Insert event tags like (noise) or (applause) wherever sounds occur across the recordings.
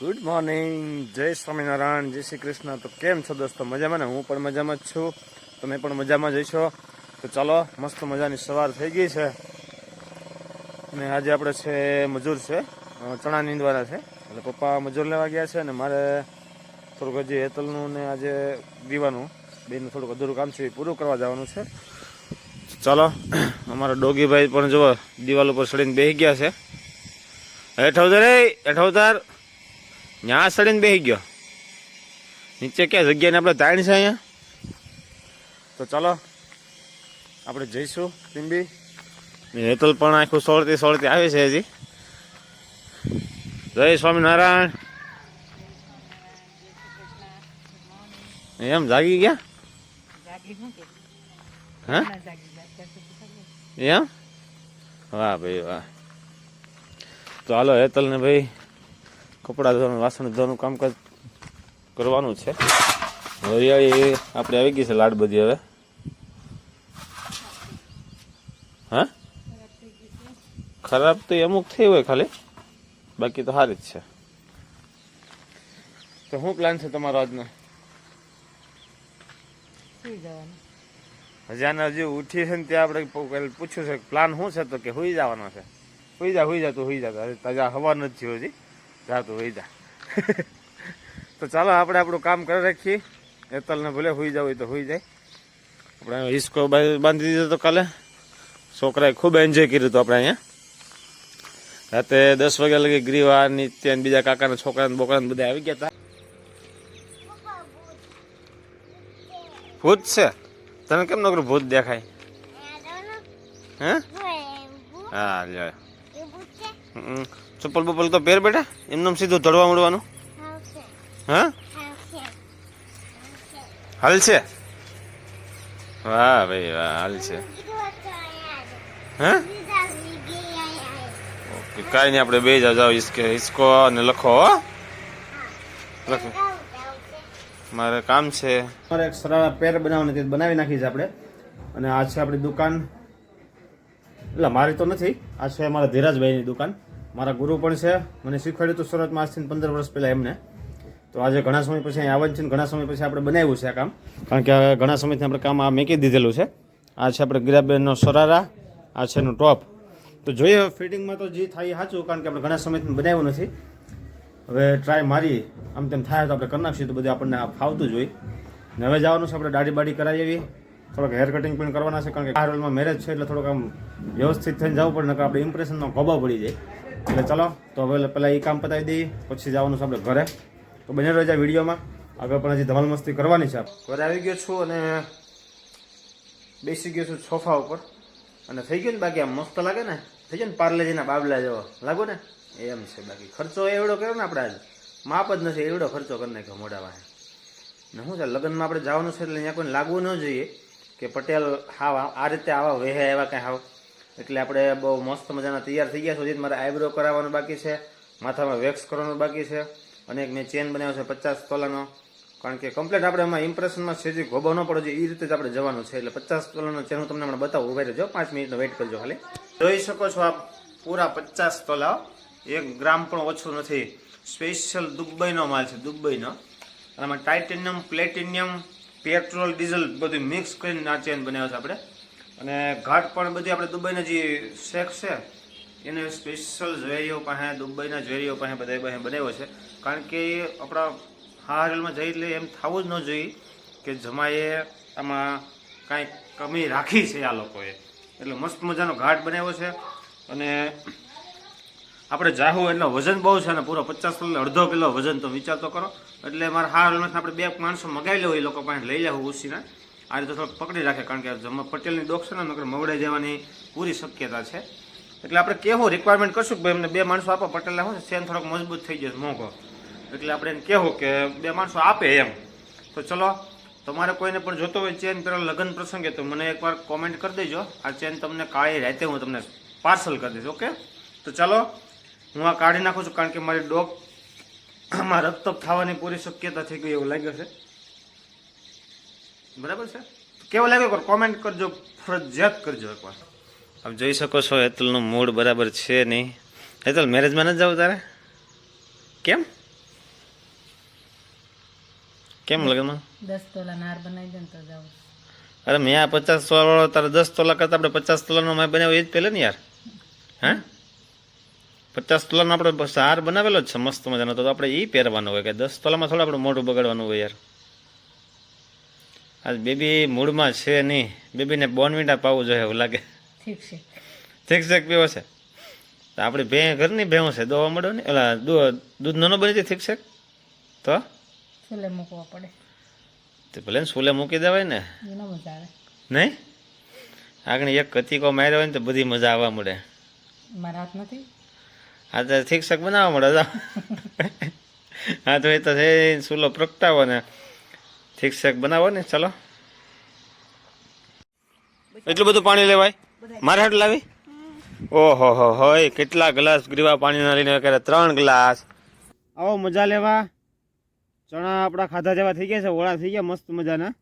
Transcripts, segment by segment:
Good morning જય સ્વામિનારાયણ જય શ્રી કૃષ્ણ તો કેમ છો દોસ્તો? મજામાં ને? હું પણ મજામાં જ છું. તમે પણ મજામાં જ છો તો ચાલો, મસ્ત મજાની સવાર થઈ ગઈ છે. અને આજે આપણે છે, મજૂર છે. ચણા નીંદવાના છે. એટલે પપ્પા મજૂર લેવા ગયા છે અને મારે થોડુંક હજી હેતલનું ને આજે દીવાનું બેનું થોડુંક અધૂરું કામ છે એ પૂરું કરવા જવાનું છે. ચાલો, અમારા ડોગીભાઈ પણ જુઓ, દિવાલ ઉપર ચડીને બેસી ગયા છે. હેઠ અવતાર હેઠ ઉતાર ત્યાં સડીને બેસી ગયો. નીચે ક્યાં જગ્યાને આપણે તાણ છે અહીંયા? તો ચાલો, આપણે જઈશું ટીમ્બી હેતલ પણ આખું સોળતી સોળતી આવે છે હજી. જય સ્વામિનારાયણ. એમ જાગી ગયા? હા. એમ? વાહ ભાઈ, વાહ. તો હાલો હેતલ ને ભાઈ કપડાં ધોવાનું વાસણ ધોવાનું કામકાજ કરવાનું છે. હરિયાળી આપણે આવી ગઈ છે લાડ બધી હવે. હા? ખરાબ તો અમુક થઈ હોય ખાલી. બાકી તો સારી જ છે. તો શું પ્લાન છે તમારો આજનો? હજાને હજુ ઉઠી છે ને ત્યાં આપણે પૂછ્યું છે પ્લાન શું છે તો કે હુઈ જવાનો છે. હુઈ જા હુઈ જા તું હુઈ જા. તાજા હવા નથી હજી. જા તું હુઈ જા. તો ચાલો આપણે આપણું કામ કરી રાખીએ. એતલને ભલે હોઈ જાવ હોય તો હોઈ જાય. આપણે હિસ્કો બાંધી દીધો તો કાલે. છોકરાએ ખૂબ એન્જોય કર્યું હતું આપણે અહીંયા. રાતે દસ વાગ્યા લગી ગ્રીવા નિત્ય ને બીજા કાકાના છોકરા બોકરા બધા આવી ગયા હતા. ભૂત છે? તને કેમ નકરું ભૂત દેખાય? હે? હા લ્યો. ચપ્પલ બપ્પલ તો પહેર બેટા એમને સીધું ધડવા મળવાનું હા? હાલ છે વાહ ભાઈ વાહ હાલ છે હે? ઓકે કાંઈ નહીં આપણે બે જાવ જાઓ હિસકે હિસકો અને લખો હો. લખો. મારે કામ છે. મારે એક સરારા પેર બનાવવાની તે બનાવી નાખી છે આપણે. અને આ છે આપણી દુકાન. એટલે મારી તો નથી આ છે અમારા ધીરાજભાઈની દુકાન. મારા ગુરુ પણ છે, મને શીખવાડ્યું હતું સુરતમાં આજથી પંદર વર્ષ પહેલાં એમને. તો આજે ઘણા સમય પછી અહીં આવવાનું છે ને ઘણા સમય પછી આપણે બનાવ્યું છે આ કામ. કારણ કે ઘણા સમયથી આપણે કામ આ મેકી દીધેલું છે. આ છે આપણે ગીરાબેનનો સરારા, આ છે એનું ટોપ. તો જોઈએ ફિટિંગમાં તો જે થાય સાચું, કારણ કે આપણે ઘણા સમયથી બનાવ્યું નથી. હવે ટ્રાય મારી, આમ તેમ થાય તો આપણે કરી નાખીશું તો બધું આપણને આ ફાવતું જ હોય. ને હવે જવાનું છે આપણે દાઢી બાડી કરાવી આવી થોડોક હેર કટિંગ પણ કરવાના છે, કારણ કે આ રોલમાં મેરેજ છે એટલે થોડોક આમ વ્યવસ્થિત થઈને જવું પડે, નકર આપણે ઇમ્પ્રેશનનો ગોબા પડી જાય. એટલે ચલો, તો હવે પહેલાં એ કામ પતાવી દઈએ, પછી જવાનું છે આપણે ઘરે. તો બને રજા વિડીયોમાં. આગળ પણ હજી ધમાલ મસ્તી કરવાની છે. ઘરે આવી ગયો છું અને બેસી ગયો છું સોફા ઉપર. અને થઈ ગયું ને બાકી આમ મસ્ત લાગે ને? થઈ ગયો ને પાર્લેજીના બાબલા જેવો. લાગો ને? એમ છે બાકી. ખર્ચો એવડો કર્યો ને આપણે આજે. માપ જ નથી, એવડો ખર્ચો કરી નાખ્યો પાસે ને શું છે, લગ્નમાં આપણે જવાનું છે એટલે અહીંયા કોઈ લાગવું ન જોઈએ કે પટેલ હાવ આ રીતે આવા વેહે એવા કાંઈ હાવ. એટલે આપણે બહુ મસ્ત મજાના તૈયાર થઈ ગયા સુધી મારે આઈબ્રો કરાવવાનું બાકી છે. માથામાં વેક્સ કરવાનું બાકી છે. અને એક મેં ચેન બનાવ્યો છે પચાસ તોલાનો. કારણ કે કમ્પ્લીટ આપણે એમાં ઇમ્પ્રેશનમાં સેજી ગોબો ન પડે છે એ રીતે જ આપણે જવાનું છે. એટલે પચાસ તોલાનો ચેન હું તમને હમણાં બતાવું. ઊભા રહેજો. પાંચ મિનિટનો વેઇટ કરજો ખાલી. જોઈ શકો છો આપ પૂરા પચાસ તોલા. એક ગ્રામ પણ ઓછું નથી. સ્પેશિયલ દુબઈનો માલ છે, દુબઈનો. અને આમાં ટાઇટેનિયમ પ્લેટિનિયમ પેટ્રોલ ડીઝલ બધું મિક્સ કરીને આ ચેન બનાવ્યો છે આપણે. અને ઘાટ પણ બધી આપણે દુબઈના જે શેખ છે, એને સ્પેશિયલ જ્વેરીઓ પાસે, દુબઈના જ્વેરીઓ પાસે બધા પાસે બનાવ્યો છે. કારણ કે એ આપણા હારેલમાં જઈ એટલે એમ થવું જ ન જોઈએ કે જમાએ આમાં કાંઈ કમી રાખી છે આ લોકોએ. એટલે મસ્ત મજાનો ઘાટ બનાવ્યો છે અને આપણે જાહુ એટલે વજન બહુ છે અને પૂરો પચાસ કિલો અડધો કિલો વજન તો વિચાર તો કરો. એટલે મારા હાર હલમાંથી આપણે બે માણસો મગાવી લેવું, એ લોકો પાસે લઈ લેવું ઉસીને. આ રીતે થોડોક પકડી રાખે, કારણ કે જમ પટેલની ડોક છે ને, નકર મવડાઈ જવાની પૂરી શક્યતા છે. એટલે આપણે કેવું રિક્વાયરમેન્ટ કરશું કે ભાઈ એમને બે માણસો આપો, પટેલના હોય સેન થોડોક મજબૂત થઈ જશે, મોંઘો. એટલે આપણે એને કહેવું કે બે માણસો આપે એમ. તો ચલો, તમારે કોઈને પણ જોતો હોય ચેન પેલા લગ્ન પ્રસંગે, તો મને એકવાર કોમેન્ટ કરી દેજો. આ ચેન તમને કાળી રાતે હું તમને પાર્સલ કરી દઈશ ઓકે તો ચાલો, હું આ કાઢી નાખું છું, કારણ કે મારી ડોગમાં રક્તપ થવાની પૂરી શક્યતા થઈ ગઈ એવું લાગ્યું છે. બરાબર છે? કેવો લાગ્યો એકવાર કોમેન્ટ કરજો ફરજિયાત કરજો એકવાર. આપ જોઈ શકો છો હેતલનું મૂડ બરાબર છે નહીં. હેતલ મેરેજમાં નથી જવું તારે? કેમ? કેમ લગ્નમાં દસ તોલા નાર બનાવી દે તો જાવ અરે મેં આ પચાસ તોલા વાળો તારે દસ તોલા કરતા આપણે પચાસ તોલાનો મેં બનાવ્યો એ જ પહેલે ને યાર. હે? પચાસ તોલાનો આપણે હાર બનાવેલો જ છે મસ્ત મજાનો. તો આપણે એ પહેરવાનો હોય કે દસ તોલામાં થોડા આપણે મોઢું બગાડવાનું હોય યાર. આજ બેબી મૂડમાં છે નહીં. બેબીને બોનવીટા પાવું જોઈએ એવું લાગે. ઠીક છે. ઠીક ઠીક પીવો છે? તો આપણી ભે ઘરની ભેવું છે દોવા મળો ને ઓલા દૂધ નાનો બની છે ઠીક છે? તો? સુલે મૂકવા પડે. તો ભલે ને સુલે મૂકી દેવાય ને. મજા આવે. નહીં? આગળ એક કતિકો માર્યો હોય ને તો બધી મજા આવવા મળે. મારા હાથ નથી? આ તો ઠીક શાક બનાવવા મળે હા તો (laughs) એ તો છે સુલો પ્રગટાવો ને. ઠીક શેક બનાવો ને ચલો. એટલું બધું પાણી લેવાય? મારે હાટ લાવી? ઓહો હો હોય કેટલા ગ્લાસ ગ્રીવા પાણીના લઈને કરે ત્રણ ગ્લાસ. આવો મજા લેવા. ચણા આપણા ખાધા જેવા થઈ ગયા છે ઓળા થઈ ગયા મસ્ત મજાના.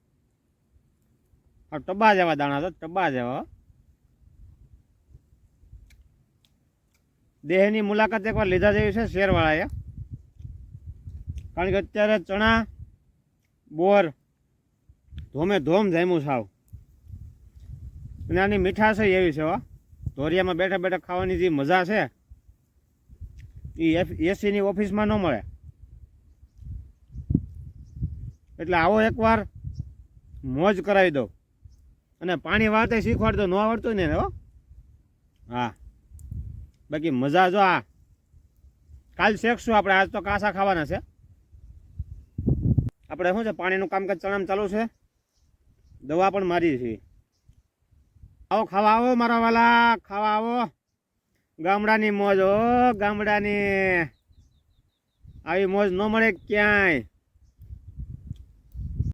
આ ટબા જેવા દાણા તો ટબા જેવા હો. દેહની મુલાકાત એકવાર લીધા જેવી છે શેરવાળાએ. કારણ કે અત્યારે ચણા બોર. ધોમે ધોમ જામ્યું સાવ અને આની મીઠાશ એવી છે હો. ધોરિયામાં બેઠા બેઠા ખાવાની જે મજા છે એ એસીની ઓફિસમાં ન મળે. એટલે આવો એકવાર મોજ કરાવી દો અને પાણી વાતે શીખવાડ દો ન આવડતું ને હો. હા. બાકી મજા જો આ. કાલ શેખશું આપણે? આજ તો કાસા ખાવાના છે. આપણે શું છે, પાણીનું કામકાજ ચણામ ચાલુ છે. દવા પણ મારી છે. આવો, ખાવા આવો મારા વાલા, ખાવા આવો. ગામડાની મોજ ઓ ગામડાની. આવી મોજ ન મળે ક્યાંય.